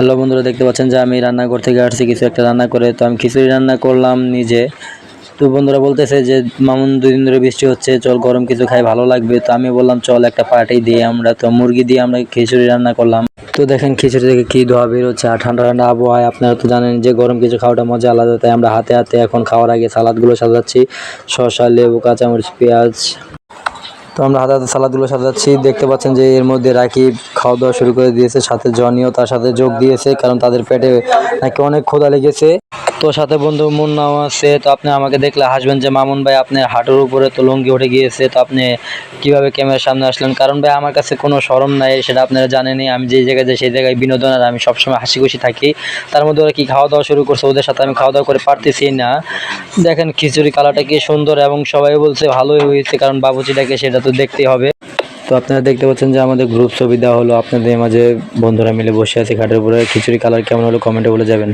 Hello বন্ধুরা, দেখতে পাচ্ছেন যে আমি রান্নাঘর থেকে আসছি, কিছু একটা রান্না করে, তো আমি খিচুড়ি রান্না করলাম নিজে। তো বন্ধুরা বলতেছে যে, মামুন দুই দিন ধরে বৃষ্টি হচ্ছে, চল গরম কিছু খাই, ভালো লাগবে। তো আমি বললাম, চল একটা পার্টি দিয়ে আমরা, তো মুরগি দিয়ে আমরা খিচুড়ি রান্না করলাম। তো দেখেন খিচুড়ি থেকে কি ধোয়া বের হচ্ছে, আর ঠান্ডা ঠান্ডা আবহাওয়ায় আপনারা তো জানেন যে, গরম কিছু খাওয়াটা মজা আলাদা, তাই আমরা হাতে হাতে এখন খাওয়ার আগে সালাদগুলো সাজাচ্ছি। শসা, লেবু, কাঁচামরিচ, পেঁয়াজ। তো আমরা হাতে হাতে সালাদগুলো সাজাচ্ছি দেখতে পাচ্ছেন যে এর মধ্যে রাকিব খাওয়া দাওয়া শুরু করে দিয়েছে, সাথে জনিও তার সাথে যোগ দিয়েছে, কারণ তাদের পেটে নাকি অনেক ক্ষোধা লেগেছে। তো সাথে বন্ধু মুন্নাও আছে, তো আপনি আমাকে দেখলে হাসবেন যে, মামুন ভাই, আপনার হাঁটুর উপরে তো লুঙ্গি উঠে গিয়েছে, তো আপনি কীভাবে ক্যামেরার সামনে আসলেন? কারণ ভাই, আমার কাছে কোনো শরম নাই, সেটা আপনারা জানেনই। আমি যে জায়গায় যাই, সেই জায়গায় বিনোদন আর আমি সবসময় হাসি খুশি থাকি। তার মধ্যে ওরা কি খাওয়া দাওয়া শুরু করছে, ওদের সাথে আমি খাওয়া দাওয়া করে পারতেছি না। দেখেন, খিচুড়ি কালারটা কি সুন্দর এবং সবাই বলছে ভালোই হয়েছে, কারণ বাবুচিটাকে সেটা তো দেখতেই হবে। তো আপনারা দেখতে পাচ্ছেন যে, আমাদের গ্রুপ ছবি দেওয়া হলো। আপনাদের মাঝে বন্ধুরা মিলে বসে আছে ঘাটের উপরে। খিচুড়ি কালার কেমন হলো কমেন্টে বলে যাবেন।